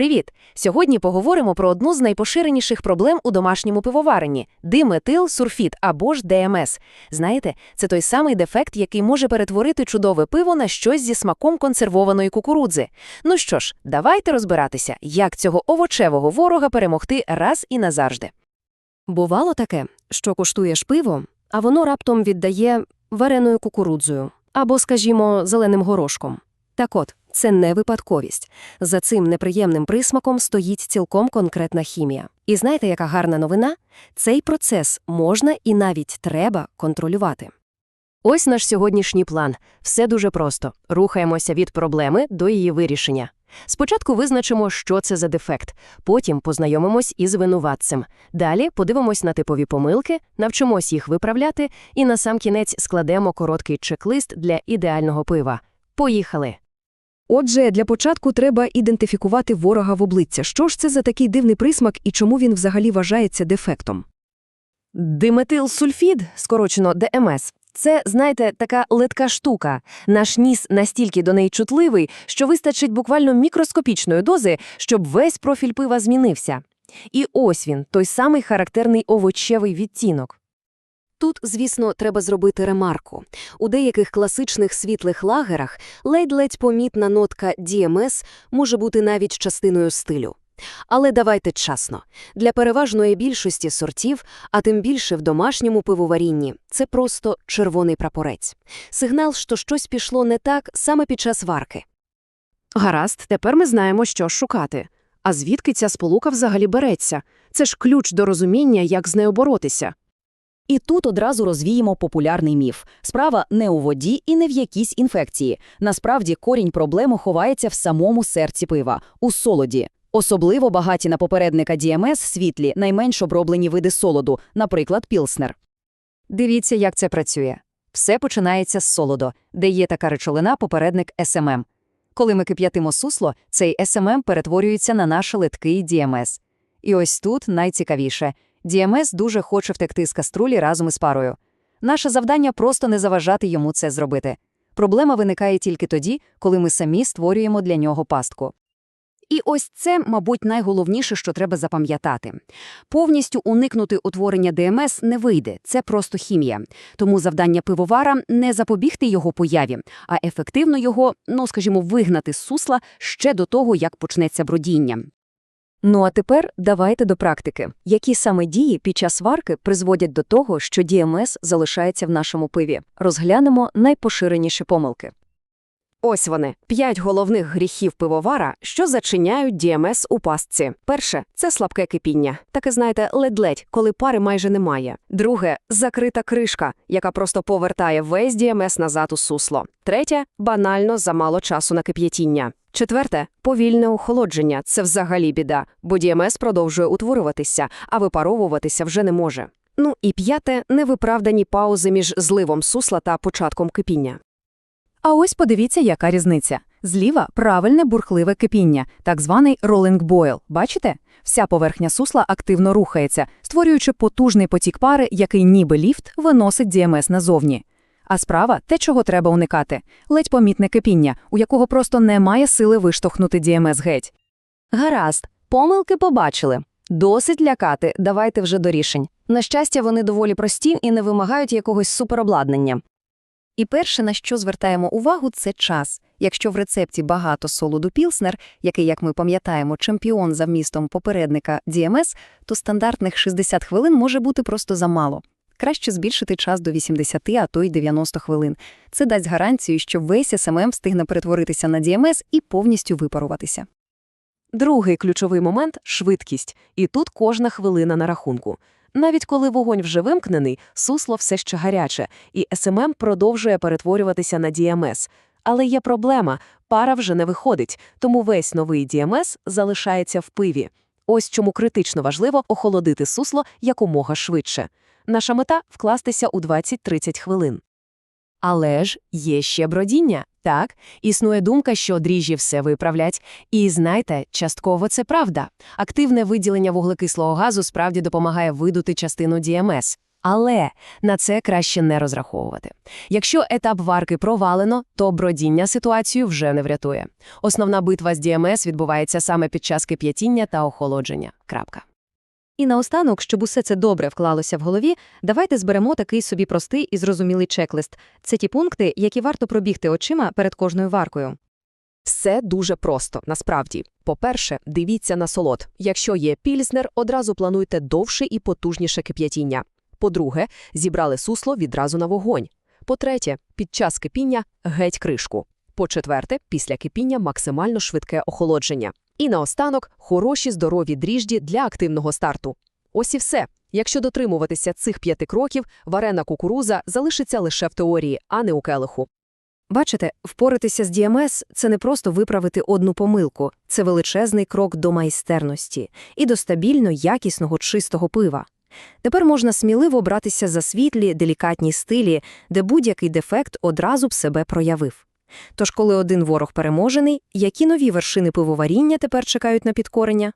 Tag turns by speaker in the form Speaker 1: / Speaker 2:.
Speaker 1: Привіт! Сьогодні поговоримо про одну з найпоширеніших проблем у домашньому пивоваренні – диметилсульфід або ж ДМС. Знаєте, це той самий дефект, який може перетворити чудове пиво на щось зі смаком консервованої кукурудзи. Ну що ж, давайте розбиратися, як цього овочевого ворога перемогти раз і назавжди.
Speaker 2: Бувало таке, що куштуєш пиво, а воно раптом віддає вареною кукурудзою або, скажімо, зеленим горошком. Так от, це не випадковість. За цим неприємним присмаком стоїть цілком конкретна хімія. І знаєте, яка гарна новина? Цей процес можна і навіть треба контролювати.
Speaker 1: Ось наш сьогоднішній план. Все дуже просто. Рухаємося від проблеми до її вирішення. Спочатку визначимо, що це за дефект, потім познайомимось із винуватцем. Далі подивимось на типові помилки, навчимось їх виправляти і насамкінець складемо короткий чек-лист для ідеального пива. Поїхали!
Speaker 3: Отже, для початку треба ідентифікувати ворога в обличчя. Що ж це за такий дивний присмак і чому він взагалі вважається дефектом?
Speaker 1: Диметилсульфід, скорочено ДМС, це, знаєте, така литка штука. Наш ніс настільки до неї чутливий, що вистачить буквально мікроскопічної дози, щоб весь профіль пива змінився. І ось він, той самий характерний овочевий відтінок.
Speaker 2: Тут, звісно, треба зробити ремарку. У деяких класичних світлих лагерах ледь-ледь помітна нотка DMS може бути навіть частиною стилю. Але давайте чесно, для переважної більшості сортів, а тим більше в домашньому пивоварінні, це просто червоний прапорець. Сигнал, що щось пішло не так саме під час варки.
Speaker 3: Гаразд, тепер ми знаємо, що шукати. А звідки ця сполука взагалі береться? Це ж ключ до розуміння, як з нею боротися.
Speaker 4: І тут одразу розвіємо популярний міф. Справа не у воді і не в якійсь інфекції. Насправді корінь проблеми ховається в самому серці пива – у солоді. Особливо багаті на попередника DMS світлі найменш оброблені види солоду, наприклад, пілснер. Дивіться, як це працює. Все починається з солоду, де є така речовина попередник SMM. Коли ми кип'ятимо сусло, цей SMM перетворюється на наш литкий DMS. І ось тут найцікавіше – DMS дуже хоче втекти з каструлі разом із парою. Наше завдання просто не заважати йому це зробити. Проблема виникає тільки тоді, коли ми самі створюємо для нього пастку. І ось це, мабуть, найголовніше, що треба запам'ятати. Повністю уникнути утворення ДМС не вийде, це просто хімія. Тому завдання пивовара не запобігти його появі, а ефективно його, ну скажімо, вигнати з сусла ще до того, як почнеться бродіння.
Speaker 3: Ну а тепер давайте до практики. Які саме дії під час варки призводять до того, що DMS залишається в нашому пиві? Розглянемо найпоширеніші помилки.
Speaker 2: Ось вони п'ять головних гріхів пивовара, що зачиняють DMS у пастці. Перше це слабке кипіння. Таке, знаєте, ледь-ледь, коли пари майже немає. Друге закрита кришка, яка просто повертає весь DMS назад у сусло. Третє банально замало часу на кип'ятіння. Четверте повільне охолодження. Це взагалі біда, бо DMS продовжує утворюватися, а випаровуватися вже не може. Ну і п'яте невиправдані паузи між зливом сусла та початком кипіння.
Speaker 5: А ось подивіться, яка різниця. Зліва правильне бурхливе кипіння, так званий rolling boil. Бачите? Вся поверхня сусла активно рухається, створюючи потужний потік пари, який ніби ліфт виносить DMS назовні. А справа те, чого треба уникати ледь помітне кипіння, у якого просто немає сили виштовхнути DMS геть.
Speaker 2: Гаразд, помилки побачили. Досить лякати, давайте вже до рішень. На щастя, вони доволі прості і не вимагають якогось суперобладнання.
Speaker 5: І перше, на що звертаємо увагу, це час. Якщо в рецепті багато солоду Пілснер, який, як ми пам'ятаємо, чемпіон за вмістом попередника DMS, то стандартних 60 хвилин може бути просто замало. Краще збільшити час до 80, а то й 90 хвилин. Це дасть гарантію, що весь СММ встигне перетворитися на DMS і повністю випаруватися.
Speaker 1: Другий ключовий момент швидкість. І тут кожна хвилина на рахунку. Навіть коли вогонь вже вимкнений, сусло все ще гаряче, і СММ продовжує перетворюватися на DMS. Але є проблема пара вже не виходить, тому весь новий DMS залишається в пиві. Ось чому критично важливо охолодити сусло якомога швидше. Наша мета вкластися у 20-30 хвилин. Але ж є ще бродіння. Так, існує думка, що дріжджі все виправлять. І знайте, частково це правда. Активне виділення вуглекислого газу справді допомагає видути частину DMS.
Speaker 6: Але на це краще не розраховувати. Якщо етап варки провалено, то бродіння ситуацію вже не врятує. Основна битва з ДМС відбувається саме під час кип'ятіння та охолодження. Крапка.
Speaker 4: І наостанок, щоб усе це добре вклалося в голові, давайте зберемо такий собі простий і зрозумілий чек-лист. Це ті пункти, які варто пробігти очима перед кожною варкою.
Speaker 1: Все дуже просто, насправді. По-перше, дивіться на солод. Якщо є пільзнер, одразу плануйте довше і потужніше кип'ятіння. По-друге, зібрали сусло відразу на вогонь. По-третє, під час кипіння геть кришку. По-четверте, після кипіння максимально швидке охолодження. І наостанок хороші здорові дріжджі для активного старту. Ось і все. Якщо дотримуватися цих п'яти кроків, варена кукуруза залишиться лише в теорії, а не у келиху.
Speaker 4: Бачите, впоратися з DMS – це не просто виправити одну помилку, це величезний крок до майстерності і до стабільно якісного чистого пива. Тепер можна сміливо братися за світлі, делікатні стилі, де будь-який дефект одразу б себе проявив. Тож, коли один ворог переможений, які нові вершини пивоваріння тепер чекають на підкорення?